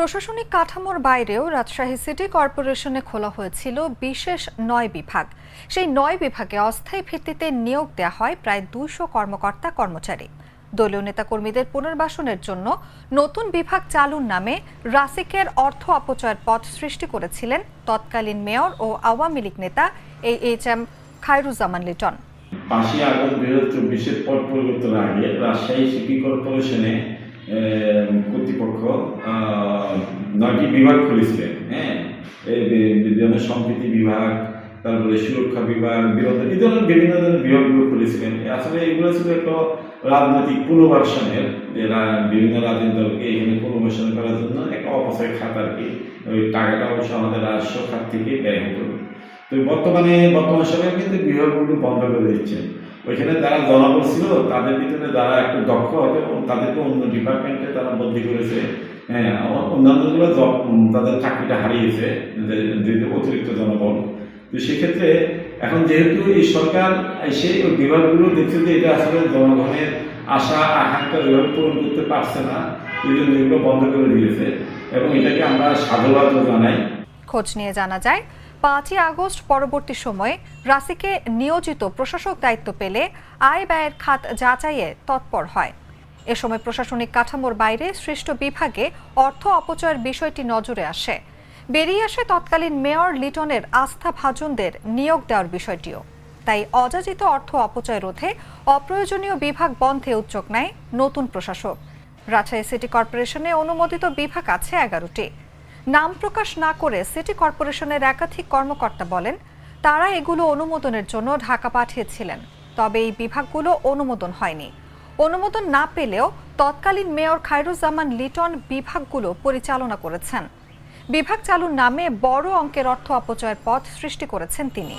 প্রশাসনিক কাঠামোর বাইরেও রাজশাহী সিটি কর্পোরেশনে খোলা হয়েছিল বিশেষ নয় বিভাগ। সেই নয় বিভাগে অস্থায়ী ভিত্তিতে নিয়োগ দেওয়া হয় প্রায় দুইশো কর্মকর্তা কর্মচারী। দলীয় নেতাকর্মীদের পুনর্বাসনের জন্য নতুন বিভাগ চালুর নামে রাসিকের অর্থ অপচয়ের পথ সৃষ্টি করেছিলেন তৎকালীন মেয়র ও আওয়ামী লীগ নেতা A H M Khairuzzaman Liton. দুই হাজার পরিবর্তনের আগে রাজশাহী সিটি কর্পোরেশনে কর্তৃপক্ষ নয়টি বিভাগ খুলেছিলেন হ্যাঁ? বিভিন্ন সম্প্রীতি বিভাগ, তারপরে সুরক্ষা বিভাগ বিনোদন এই ধরনের বিভিন্ন ধরনের বিভাগগুলো খুলেছিলেন। আসলে এগুলো ছিল একটা রাজনৈতিক পুনর্বাসনের যে বিভিন্ন রাজনৈতিক দলকে এখানে পুনর্বাসন করার জন্য একটা অপচয় খাত আর কি, ওই টাকাটা অবশ্য আমাদের রাজস্ব খাত থেকে ব্যয় হতো। তো বর্তমানে, বর্তমান সময়ে কিন্তু বিভাগগুলো বন্ধ করে দিচ্ছে ওইখানে যারা জনবল ছিল, তাদের ভিতরে যারা একটু দক্ষ হয়তো তাদেরকে অন্য ডিপার্টমেন্টে তারা বদলি করেছে হ্যাঁ অন্যান্যগুলো তাদের চাকরিটা হারিয়েছে অতিরিক্ত জনবল। তো সেক্ষেত্রে এখন যেহেতু এই সরকার বিভাগগুলো দেখছে যে এটা আসলে জনগণের আশা, আকাঙ্ক্ষা পূরণ করতে পারছে না, এই জন্য এগুলো বন্ধ করে দিয়েছে এবং এটাকে আমরা জানাই। খোঁজ নিয়ে জানা যায়, পাঁচই আগস্ট পরবর্তী সময়ে রাসিকে নিয়োজিত প্রশাসক দায়িত্ব পেলে আয় ব্যয়ের খাত যাচাইয়ে তৎপর হয়। এ সময় প্রশাসনিক কাঠামোর বাইরে সৃষ্ট বিভাগে অর্থ অপচয়ের বিষয়টি নজরে আসে। বেরিয়ে আসে তৎকালীন মেয়র লিটনের আস্থা ভাজনদের নিয়োগ দেওয়ার বিষয়টিও। তাই অযাচিত অর্থ অপচয় রোধে অপ্রয়োজনীয় বিভাগ বন্ধে উদ্যোগ নেয় নতুন প্রশাসক। রাজশাহী সিটি কর্পোরেশনে অনুমোদিত বিভাগ আছে এগারোটি। নাম প্রকাশ না করে সিটি কর্পোরেশনের একাধিক কর্মকর্তা বলেন, তারা এগুলো অনুমোদনের জন্য ঢাকা পাঠিয়েছিলেন, তবে এই বিভাগগুলো অনুমোদন হয়নি। অনুমোদন না পেলেও তৎকালীন মেয়র খায়রুজ্জামান লিটন বিভাগগুলো পরিচালনা করেছেন। বিভাগ চালুর নামে বড় অঙ্কের অর্থ অপচয়ের পথ সৃষ্টি করেছেন তিনি।